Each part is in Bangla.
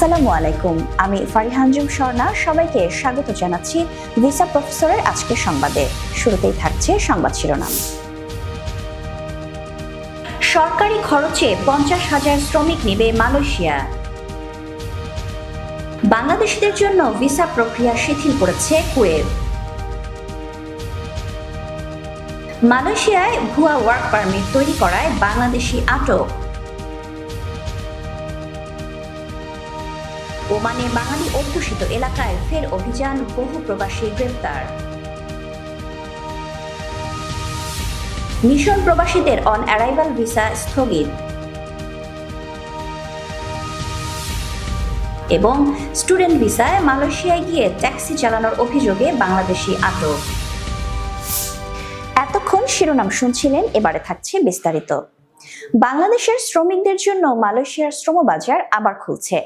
আসসালামু আলাইকুম। আমি ফারিহানজুম সবাইকে স্বাগত জানাচ্ছি ভিসা প্রফেসরের সংবাদে। শুরুতেই থাকছে সংবাদ শিরোনাম। সরকারি খরচে পঞ্চাশ হাজার শ্রমিক নেবে মালয়েশিয়া। বাংলাদেশিদের জন্য ভিসা প্রক্রিয়া শিথিল করেছে কুয়েত। মালয়েশিয়ায় ভুয়া ওয়ার্ক পারমিট তৈরি করায় বাংলাদেশি আটক। ওমানে বাঙালি অধ্যুষিত এলাকায় ফের অভিযান, বহু প্রবাসী গ্রেপ্তার। মিশন প্রবাসীদের অন অ্যারাইভাল ভিসা স্থগিত। এবং স্টুডেন্ট ভিসায় মালয়েশিয়ায় গিয়ে ট্যাক্সি চালানোর অভিযোগে বাংলাদেশি আটক। এতক্ষণ শিরোনাম শুনছিলেন, এবারে থাকছে বিস্তারিত। বাংলাদেশের শ্রমিকদের জন্য মালয়েশিয়ার শ্রমবাজার আবার খুলছে।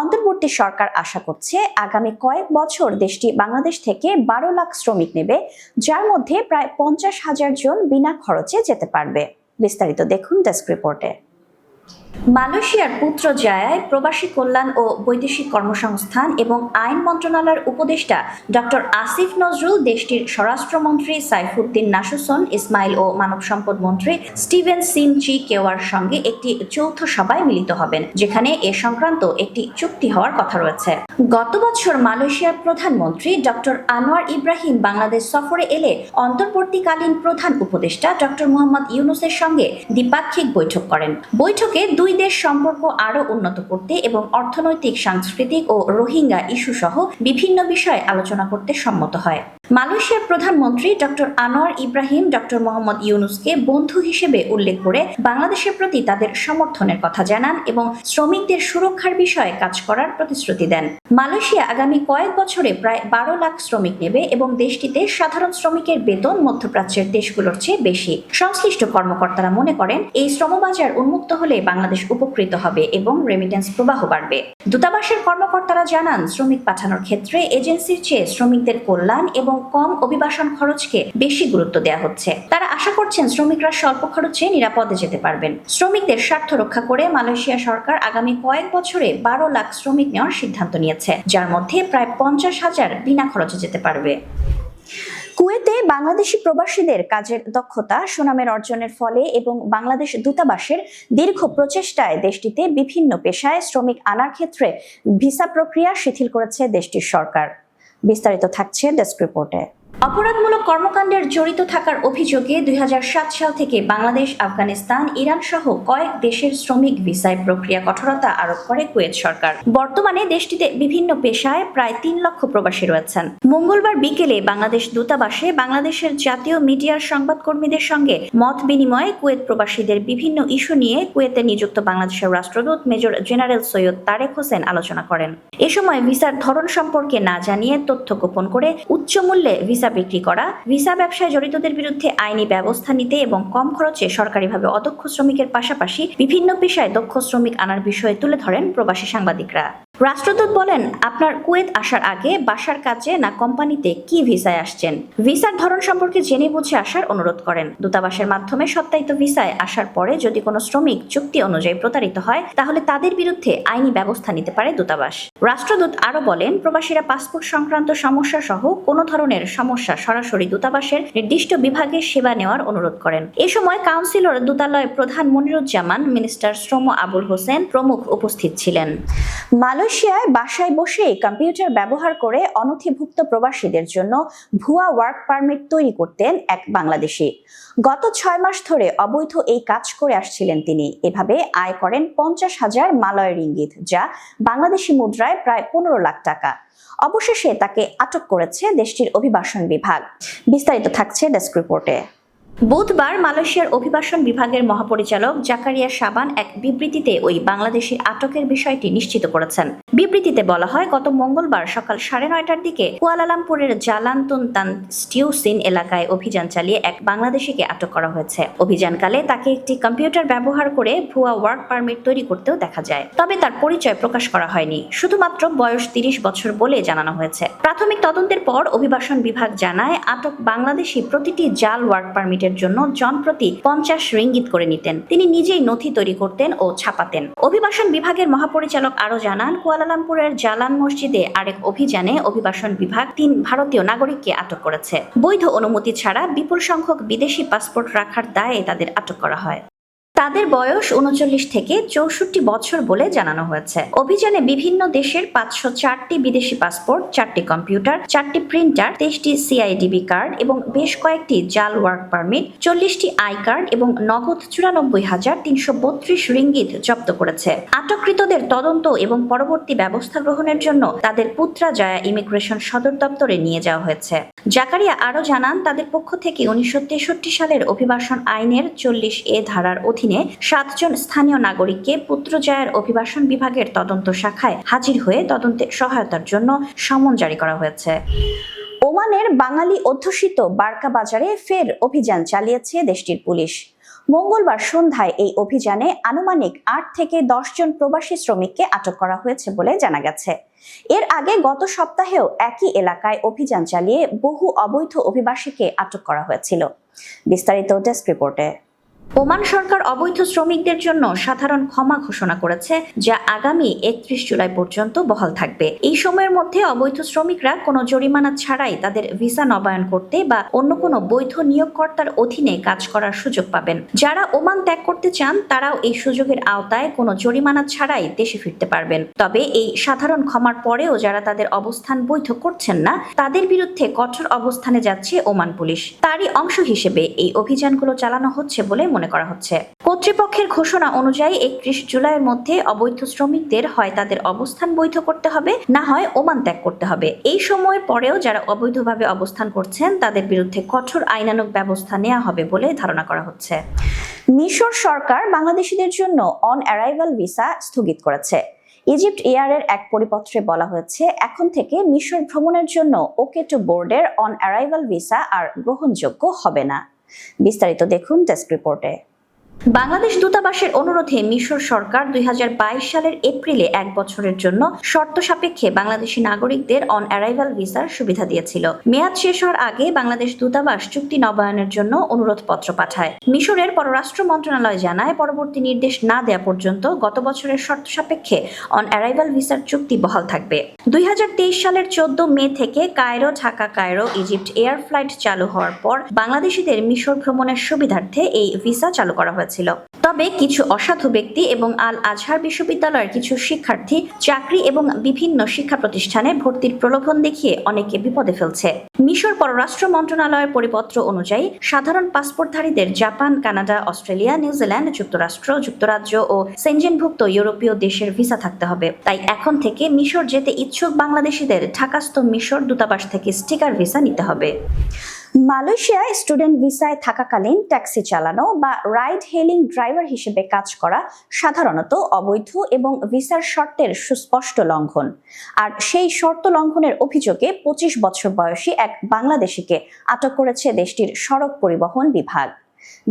অন্তর্বর্তী সরকার আশা করছে আগামী কয়েক বছর দেশটি বাংলাদেশ থেকে বারো লাখ শ্রমিক নেবে, যার মধ্যে প্রায় পঞ্চাশ হাজার জন বিনা খরচে যেতে পারবে। বিস্তারিত দেখুন ডেস্ক রিপোর্টে। মালয়েশিয়ার পুত্র জায়ায় প্রবাসী কল্যাণ ও বৈদেশিক কর্মসংস্থান এবং আইন মন্ত্রণালয়ের উপদেষ্টা ডক্টর আসিফ নজরুল, দেশটির স্বরাষ্ট্রমন্ত্রী সাইফুদ্দিন নাসুসন, ইসমাইল ও মানব সম্পদ মন্ত্রী স্টিভেন সিন চি কেওয়ার সঙ্গে একটি যৌথ সভায় মিলিত হবেন, যেখানে এ সংক্রান্ত একটি চুক্তি হওয়ার কথা রয়েছে। গত বছর মালয়েশিয়ার প্রধানমন্ত্রী ডক্টর আনোয়ার ইব্রাহিম বাংলাদেশ সফরে এলে অন্তর্বর্তীকালীন প্রধান উপদেষ্টা ডক্টর মোহাম্মদ ইউনুসের সঙ্গে দ্বিপাক্ষিক বৈঠক করেন। বৈঠকে দুই দেশ সম্পর্ক আরও উন্নত করতে এবং অর্থনৈতিক, সাংস্কৃতিক ও রোহিঙ্গা ইস্যু সহ বিভিন্ন বিষয়ে আলোচনা করতে সম্মত হয়। মালয়েশিয়ার প্রধানমন্ত্রী doctor Anwar Ibrahim doctor Muhammad ইউনুসকে বন্ধু হিসেবে উল্লেখ করে বাংলাদেশের প্রতি তাদের সমর্থনের কথা জানান এবং শ্রমিকদের সুরক্ষার বিষয়ে কাজ করার প্রতিশ্রুতি দেন। মালয়েশিয়া আগামী কয়েক বছরে প্রায় বারো লাখ শ্রমিক নেবে এবং দেশটিতে সাধারণ শ্রমিকের বেতন মধ্যপ্রাচ্যের দেশগুলোর চেয়ে বেশি। সংশ্লিষ্ট কর্মকর্তারা মনে করেন, এই শ্রমবাজার উন্মুক্ত হলে বাংলাদেশ উপকৃত হবে এবং রেমিটেন্স প্রবাহ বাড়বে। দূতাবাসের কর্মকর্তারা জানান, শ্রমিক পাঠানোর ক্ষেত্রে এজেন্সির চেয়ে শ্রমিকদের কল্যাণ এবং কম অভিবাসন খরচকে বেশি গুরুত্ব দেওয়া হচ্ছে। তারা আশা করছেন, শ্রমিকরা স্বল্প খরচে নিরাপদে যেতে পারবেন। শ্রমিকদের স্বার্থ রক্ষা করে মালয়েশিয়া সরকার আগামী কয়েক বছরে বারো লাখ শ্রমিক নেওয়ার সিদ্ধান্ত নিয়েছে। যার মধ্যে প্রায় পঞ্চাশ হাজার বিনা খরচে যেতে পারবে। কুয়েতে বাংলাদেশি প্রবাসীদের কাজের দক্ষতা, সুনামের অর্জনের ফলে এবং বাংলাদেশ দূতাবাসের দীর্ঘ প্রচেষ্টায় দেশটিতে বিভিন্ন পেশায় শ্রমিক আনার ক্ষেত্রে ভিসা প্রক্রিয়া শিথিল করেছে দেশটির সরকার। বিস্তারিত থাকছে ডেস্ক রিপোর্টে। অপরাধমূলক কর্মকাণ্ডের জড়িত থাকার অভিযোগে দুই হাজার সাত সাল থেকে বাংলাদেশ, আফগানিস্তান, ইরান সহ কয়েক দেশের শ্রমিক ভিসায় প্রক্রিয়া কঠোরতা আরোপ করে কুয়েত সরকার। বর্তমানে দেশটিতে বিভিন্ন পেশায় প্রায় তিন লক্ষ প্রবাসী রয়েছেন। মঙ্গলবার বিকেলে বাংলাদেশ দূতাবাসে বাংলাদেশের জাতীয় মিডিয়ার সংবাদকর্মীদের সঙ্গে মত বিনিময়ে কুয়েত প্রবাসীদের বিভিন্ন ইস্যু নিয়ে কুয়েতে নিযুক্ত বাংলাদেশের রাষ্ট্রদূত মেজর জেনারেল সৈয়দ তারেক হোসেন আলোচনা করেন। এ সময় ভিসার ধরন সম্পর্কে না জানিয়ে তথ্য গোপন করে উচ্চ মূল্যে ভিসা বিক্রি করা, ভিসা ব্যবসায় জড়িতদের বিরুদ্ধে আইনি ব্যবস্থা নিতে এবং কম খরচে সরকারিভাবে অদক্ষ শ্রমিকের পাশাপাশি বিভিন্ন পেশায় দক্ষ শ্রমিক আনার বিষয়ে তুলে ধরেন প্রবাসী সাংবাদিকরা। রাষ্ট্রদূত বলেন, আপনার কুয়েত আসার আগে বাসার কাজে না কোম্পানিতে কি ভিসায় আসছেন? ভিসার ধরন সম্পর্কে জেনে বুঝে আসার অনুরোধ করেন। দূতাবাসের মাধ্যমে সত্যায়িত ভিসায় আসার পরে যদি কোনো শ্রমিক চুক্তি অনুযায়ী প্রতারিত হয়, তাহলে তাদের বিরুদ্ধে আইনি ব্যবস্থা নিতে পারে দূতাবাস। রাষ্ট্রদূত আরও বলেন, প্রবাসীরা পাসপোর্ট সংক্রান্ত সমস্যা সহ কোনো ধরনের সমস্যা সরাসরি দূতাবাসের নির্দিষ্ট বিভাগে সেবা নেওয়ার অনুরোধ করেন। এ সময় কাউন্সিলর দূতালয় প্রধান মনিরুজ্জামান, মিনিস্টার শ্রম আবুল হোসেন প্রমুখ উপস্থিত ছিলেন। মালয়েশিয়ায় বাসায় বসেই কম্পিউটার ব্যবহার করে অনথিভুক্ত প্রবাসীদের জন্য ভুয়া ওয়ার্ক পারমিট তৈরি করতেন এক বাংলাদেশি। গত ছয় মাস ধরে অবৈধ এই কাজ করে আসছিলেন তিনি। এভাবে আয় করেন পঞ্চাশ হাজার মালয়ের ইঙ্গিত, যা বাংলাদেশি মুদ্রায় প্রায় পনেরো লাখ টাকা। অবশেষে তাকে আটক করেছে দেশটির অভিবাসন বিভাগ। বিস্তারিত থাকছে ডেস্ক রিপোর্টে। বুধবার মালয়েশিয়ার অভিবাসন বিভাগের মহাপরিচালক জাকারিয়া সাবান এক বিবৃতিতে ওই বাংলাদেশের আটকের বিষয়টি নিশ্চিত করেছেন। বিবৃতিতে বলা হয়, গত মঙ্গলবার সকাল সাড়ে নয়টার দিকে কুয়ালালামপুরের জালান্তুন তান স্টিউসিন এলাকায় অভিযান চালিয়ে এক বাংলাদেশিকে আটক করা হয়েছে। অভিযানকালে তাকে একটি কম্পিউটার ব্যবহার করে ভুয়া ওয়ার্ক পারমিট তৈরি করতেও দেখা যায়। তবে তার পরিচয় প্রকাশ করা হয়নি। শুধুমাত্র বয়স তিরিশ বছর বলে জানানো হয়েছে। প্রাথমিক তদন্তের পর অভিবাসন বিভাগ জানায়, আটক বাংলাদেশি প্রতিটি জাল ওয়ার্ক পারমিটের শ্রমিকদের জন্য জনপ্রতি পঞ্চাশ রিঙ্গিত করে নিতেন। তিনি নিজেই নথি তৈরি করতেন ও ছাপাতেন। অভিবাসন বিভাগের মহাপরিচালক আরও জানান, কুয়ালালামপুরের জালান মসজিদে আরেক অভিযানে অভিবাসন বিভাগ তিন ভারতীয় নাগরিককে আটক করেছে। বৈধ অনুমতি ছাড়া বিপুল সংখ্যক বিদেশি পাসপোর্ট রাখার দায়ে তাদের আটক করা হয়। তাদের বয়স উনচল্লিশ থেকে চৌষট্টি বছর বলে জানানো হয়েছে। অভিযানে বিভিন্ন দেশের পাঁচশো চারটি বিদেশি পাসপোর্ট, চারটি কম্পিউটার, চারটি প্রিন্টার, তেইশটি সিআইডিবি কার্ড এবং বেশ কয়েকটি জাল ওয়ার্ক পারমিট, চল্লিশটি আই কার্ড এবং নগদ চুরানব্বই হাজার তিনশো বত্রিশ রিঙ্গিত জব্দ করেছে। আটককৃতদের তদন্ত এবং পরবর্তী ব্যবস্থা গ্রহণের জন্য তাদের পুত্রাজয়া ইমিগ্রেশন সদর দপ্তরে নিয়ে যাওয়া হয়েছে। জাকারিয়া আরও জানান, তাদের পক্ষ থেকে উনিশশো তেষট্টি সালের অভিবাসন আইনের চল্লিশ এ ধারার অধীনে সাতজন স্থানীয় নাগরিককে পুত্রজয়ার অভিবাসন বিভাগের তদন্ত শাখায় হাজির হয়ে তদন্তে সহায়তার জন্য সমন জারি করা হয়েছে। ওমানের বাঙালি অধ্যুষিত বার্কা বাজারে ফের অভিযান চালিয়েছে দেশটির পুলিশ। মঙ্গলবার সন্ধ্যায় এই অভিযানে আনুমানিক আট থেকে দশ জন প্রবাসী শ্রমিককে আটক করা হয়েছে বলে জানা গেছে। এর আগে গত সপ্তাহেও একই এলাকায় অভিযান চালিয়ে বহু অবৈধ অভিবাসীকে আটক করা হয়েছিল। বিস্তারিত ডেস্ক রিপোর্টে। ওমান সরকার অবৈধ শ্রমিকদের জন্য সাধারণ ক্ষমা ঘোষণা করেছে, যা আগামী একত্রিশ জুলাই পর্যন্ত বহাল থাকবে। এই সময়ের মধ্যে অবৈধ শ্রমিকরা কোনো জরিমানা ছাড়াই তাদের ভিসা নবায়ন করতে বা অন্য কোনো বৈধ নিয়োগকর্তার অধীনে কাজ করার সুযোগ পাবেন। যারা ওমান ত্যাগ করতে চান, তারাও এই সুযোগের আওতায় কোনো জরিমানা ছাড়াই দেশে ফিরতে পারবেন। তবে এই সাধারণ ক্ষমার পরেও যারা তাদের অবস্থান বৈধ করছেন না, তাদের বিরুদ্ধে কঠোর অবস্থানে যাচ্ছে ওমান পুলিশ। তারই অংশ হিসেবে এই অভিযানগুলো চালানো হচ্ছে বলে মনে করা হচ্ছে। কর্তৃপক্ষের ঘোষণা অনুযায়ী একত্রিশ জুলাইয়ের মধ্যে অবৈধ শ্রমিকদের হয় তাদের অবস্থান বৈধ করতে হবে, না হয় ওমান ত্যাগ করতে হবে। এই সময়ের পরেও যারা অবৈধভাবে অবস্থান করছেন, তাদের বিরুদ্ধে কঠোর আইনানুগ ব্যবস্থা নেওয়া হবে বলে ধারণা করা হচ্ছে। মিশর সরকার বাংলাদেশিদের জন্য অন অ্যারাইভাল ভিসা স্থগিত করেছে। ইজিপ্ট এয়ারের এক পরিপত্রে বলা হয়েছে, এখন থেকে মিশর ভ্রমণের জন্য ওকে টু বোর্ডের অন অ্যারাইভাল ভিসা আর গ্রহণযোগ্য হবে না। বিস্তারিত দেখুন ডেস্ক রিপোর্টে। বাংলাদেশ দূতাবাসের অনুরোধে মিশর সরকার দুই হাজার বাইশ সালের এপ্রিলে এক বছরের জন্য শর্ত সাপেক্ষে বাংলাদেশি নাগরিকদের অন অ্যারাইভাল ভিসার সুবিধা দিয়েছিল। মেয়াদ শেষ হওয়ার আগে বাংলাদেশ দূতাবাস চুক্তি নবায়নের জন্য অনুরোধপত্র পাঠায়। মিশরের পররাষ্ট্র মন্ত্রণালয় জানায়, পরবর্তী নির্দেশ না দেওয়া পর্যন্ত গত বছরের শর্ত সাপেক্ষে অন অ্যারাইভাল ভিসার চুক্তি বহাল থাকবে। দুই হাজার তেইশ সালের চোদ্দ মে থেকে Cairo, Dhaka Cairo, Egypt air flight চালু হওয়ার পর বাংলাদেশিদের মিশর ভ্রমণের সুবিধার্থে এই ভিসা চালু করা হয়েছিল তবে কিছু অসাধু ব্যক্তি এবং আল আজহার বিশ্ববিদ্যালয়ের কিছু শিক্ষার্থী চাকরি এবং বিভিন্ন শিক্ষা প্রতিষ্ঠানে ভর্তির প্রলোভন দেখিয়ে অনেকে বিপদে ফেলছে। মিশর পররাষ্ট্র মন্ত্রণালয়ের পরিপত্র অনুযায়ী, সাধারণ পাসপোর্টধারীদের Japan, Canada, Australia, New Zealand, যুক্তরাষ্ট্র, যুক্তরাজ্য ও সেনজেনভুক্ত ইউরোপীয় দেশের ভিসা থাকতে হবে। তাই এখন থেকে মিশর যেতে ইচ্ছুক বাংলাদেশিদের ঢাকাস্থ মিশর দূতাবাস থেকে স্টিকার ভিসা নিতে হবে। মালয়েশিয়ায় স্টুডেন্ট ভিসায় থাকাকালীন ট্যাক্সি চালানো বা রাইড হেলিং ড্রাইভার হিসেবে কাজ করা সাধারণত অবৈধ এবং ভিসার শর্তের সুস্পষ্ট লঙ্ঘন। আর সেই শর্ত লঙ্ঘনের অভিযোগে পঁচিশ বছর বয়সী এক বাংলাদেশিকে আটক করেছে দেশটির সড়ক পরিবহন বিভাগ।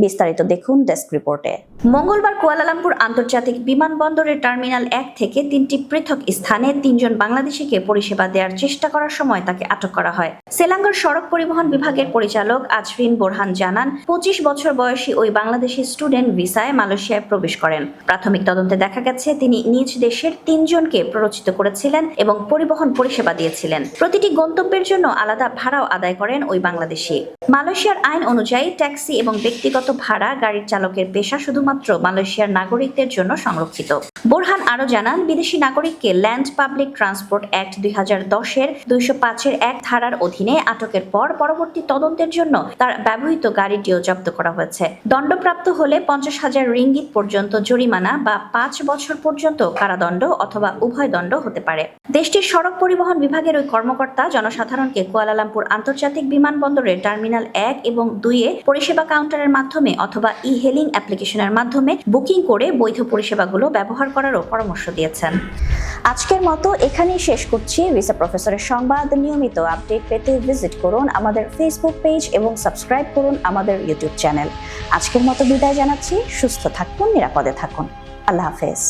বিস্তারিত দেখুন ডেস্ক রিপোর্টে। মঙ্গলবার কুয়ালালামপুর আন্তর্জাতিক বিমানবন্দরের টার্মিনাল এক থেকে তিনটি পৃথক স্থানে তিনজন বাংলাদেশিকে পরিষেবা দেওয়ার চেষ্টা করার সময় তাকে আটক করা হয়। সেলাঙ্গার সড়ক পরিবহন বিভাগের পরিচালক আজরিন বোরহান জানান, পঁচিশ বছর বয়সী ওই বাংলাদেশি স্টুডেন্ট ভিসায় মালয়েশিয়ায় প্রবেশ করেন। প্রাথমিক তদন্তে দেখা গেছে, তিনি নিজ দেশের তিনজনকে প্ররোচিত করেছিলেন এবং পরিবহন পরিষেবা দিয়েছিলেন। প্রতিটি গন্তব্যের জন্য আলাদা ভাড়াও আদায় করেন ওই বাংলাদেশি। মালয়েশিয়ার আইন অনুযায়ী ট্যাক্সি এবং ব্যক্তিগত ভাড়া গাড়ির চালকের পেশা শুধুমাত্র মালয়েশিয়ার নাগরিকদের জন্য সংরক্ষিত। বোরহান আরও জানান, বিদেশি নাগরিককে ল্যান্ড পাবলিক ট্রান্সপোর্ট অ্যাক্ট দুই হাজার দশের দুইশো পাঁচের এক ধারার অধীনে আটকের পর পরবর্তী তদন্তের জন্য তার ব্যবহৃত গাড়িটিও জব্দ করা হয়েছে। দণ্ডপ্রাপ্ত হলে পঞ্চাশ হাজার রিঙ্গিত পর্যন্ত জরিমানা বা পাঁচ বছর পর্যন্ত কারাদণ্ড অথবা উভয় দণ্ড হতে পারে। দেশটির সড়ক পরিবহন বিভাগের ওই কর্মকর্তা জনসাধারণকে কুয়ালালামপুর আন্তর্জাতিক বিমানবন্দরের টার্মিনাল এক এবং দুইয়ে পরিষেবা কাউন্টারের মাধ্যমে অথবা ই হেলিং অ্যাপ্লিকেশনের মাধ্যমে বুকিং করে বৈধ পরিষেবাগুলো ব্যবহার করারও পরামর্শ দিয়েছেন। আজকের মতো এখানেই শেষ করছি। ভিসা প্রফেসরের সংবাদ নিয়মিত আপডেট পেতে ভিজিট করুন আমাদের ফেসবুক পেজ এবং সাবস্ক্রাইব করুন আমাদের ইউটিউব চ্যানেল আজকের মতো বিদায় জানাচ্ছি। সুস্থ থাকুন, নিরাপদে থাকুন। আল্লাহ হাফেজ।